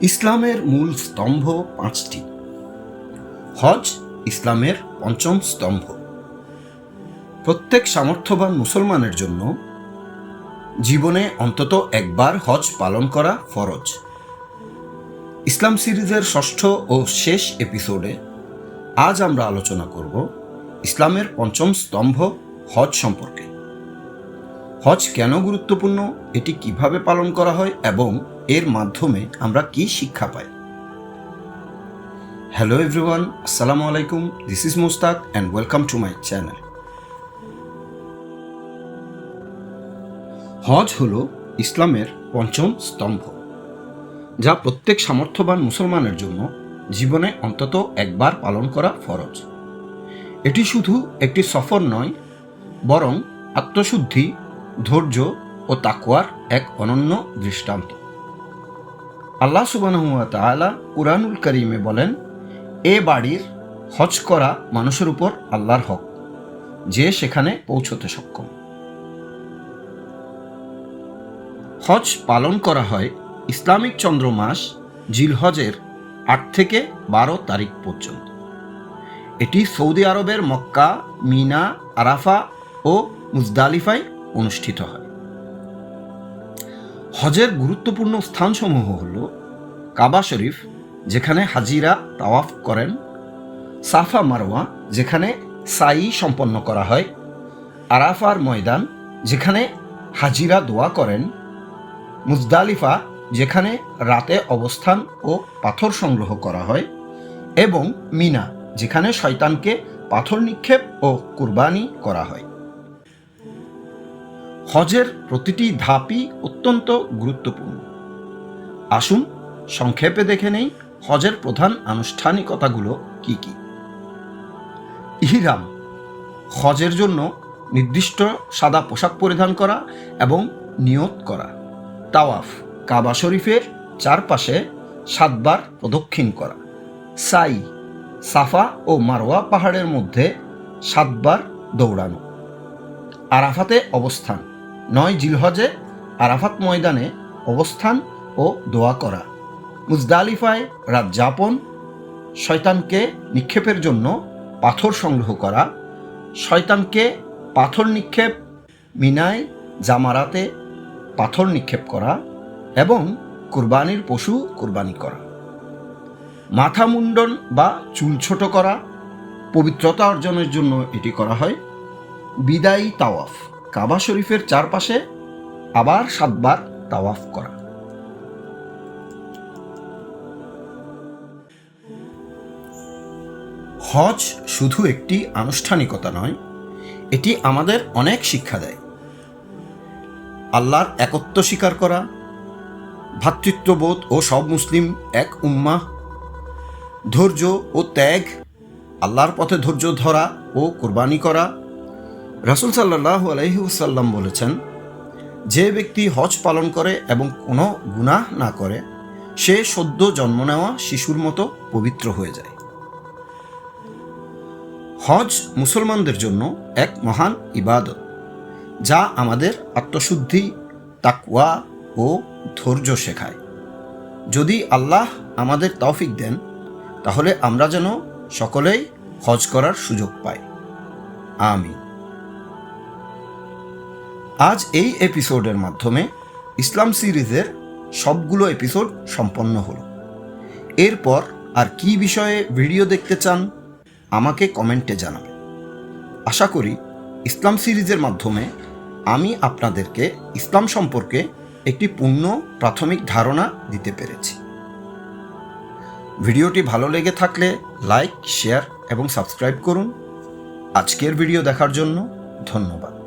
ইসলামের মূল স্তম্ভ পাঁচটি। হজ ইসলামের পঞ্চম স্তম্ভ। প্রত্যেক সামর্থ্যবান মুসলমানের জন্য জীবনে অন্তত একবার হজ পালন করা ফরজ। ইসলাম সিরিজের ষষ্ঠ ও শেষ এপিসোডে আজ আমরা আলোচনা করব ইসলামের পঞ্চম স্তম্ভ হজ সম্পর্কে। হজ কেন গুরুত্বপূর্ণ, এটি কীভাবে পালন করা হয় এবং এর মাধ্যমে আমরা কি শিক্ষা পাই? হ্যালো এভরিওয়ান আসসালামু আলাইকুম this is Mushtaq and welcome to my channel হজ হল ইসলামের পঞ্চম স্তম্ভ, যা প্রত্যেক সামর্থ্যবান মুসলমানের জন্য জীবনে অন্তত একবার পালন করা ফরজ। এটি শুধু একটি সফর নয়, বরং আত্মশুদ্ধি ধৈর্য ও তাকুয়ার এক অনন্য দৃষ্টান্ত। আল্লাহ সুবানহুয়া তাআলা কুরআনুল করিমে বলেন, এ বাড়ির হজ করা মানুষের উপর আল্লাহর হক, যে সেখানে পৌঁছতে সক্ষম। হজ পালন করা হয় ইসলামিক চন্দ্র মাস জিলহজের আট থেকে বারো তারিখ পর্যন্ত। এটি সৌদি আরবের মক্কা, মিনা, আরাফা ও মুজদালিফায় অনুষ্ঠিত হয়। হজের গুরুত্বপূর্ণ স্থানসমূহ হল কাবা শরীফ, যেখানে হাজিরা তাওয়াফ করেন, সাফা মারওয়া, যেখানে সাই সম্পন্ন করা হয়, আরাফার ময়দান, যেখানে হাজিরা দোয়া করেন, মুজদালিফা, যেখানে রাতে অবস্থান ও পাথর সংগ্রহ করা হয় এবং মিনা, যেখানে শয়তানকে পাথর নিক্ষেপ ও কুরবানি করা হয়। হজের প্রতিটি ধাপই অত্যন্ত গুরুত্বপূর্ণ। আসুন, সংক্ষেপে দেখে নেই হজের প্রধান আনুষ্ঠানিকতাগুলো কি কি। ইহিরাম, হজের জন্য নির্দিষ্ট সাদা পোশাক পরিধান করা এবং নিয়ত করা। তাওয়াফ, কাবা শরীফের চারপাশে সাতবার প্রদক্ষিণ করা। সাই, সাফা ও মারোয়া পাহাড়ের মধ্যে সাতবার দৌড়ানো। আরাফাতে অবস্থান। নয় জিলহজে আরাফাত ময়দানে অবস্থান ও দোয়া করা। মুজদালিফায় রাত যাপন, শয়তানকে নিক্ষেপের জন্য পাথর সংগ্রহ করা, শয়তানকে পাথর নিক্ষেপ, মিনায় জামারাতে পাথর নিক্ষেপ করা এবং কুরবানির পশু কুরবানি করা। মাথা মুন্ডন বা চুল ছোট করা, পবিত্রতা অর্জনের জন্য এটি করা হয়। বিদায়ী তাওয়াফ। কাবা শরীফের চারপাশে আবার সাতবার তাওয়াফ করা। হজ শুধু একটি আনুষ্ঠানিকতা নয়, এটি আমাদের অনেক শিক্ষা দেয়। আল্লাহর একত্ব স্বীকার করা ভ্রাতৃত্ববোধ ও সব মুসলিম এক উম্মা ধৈর্য ও ত্যাগ, আল্লাহর পথে ধৈর্য ধরা ও কোরবানি করা রাসুল সাল্লাহ আলহিউসাল্লাম বলেছেন, যে ব্যক্তি হজ পালন করে এবং কোনো গুনাহ না করে, সে সদ্য জন্ম নেওয়া শিশুর মতো পবিত্র হয়ে যায়। হজ মুসলমানদের জন্য এক মহান ইবাদত, যা আমাদের আত্মশুদ্ধি তাকুয়া ও ধৈর্য শেখায়। যদি আল্লাহ আমাদের তৌফিক দেন, তাহলে আমরা যেন সকলেই হজ করার সুযোগ পাই। আমি আজ এই এপিসোডের মাধ্যমে ইসলাম সিরিজের সবগুলো এপিসোড সম্পন্ন হলো। এরপর আর কি বিষয়ে ভিডিও দেখতে চান, আমাকে কমেন্টে জানাবেন আশা করি ইসলাম সিরিজের মাধ্যমে আমি আপনাদেরকে ইসলাম সম্পর্কে একটি পূর্ণ প্রাথমিক ধারণা দিতে পেরেছি। ভিডিওটি ভালো লেগে থাকলে লাইক, শেয়ার এবং সাবস্ক্রাইব করুন। আজকের ভিডিও দেখার জন্য ধন্যবাদ।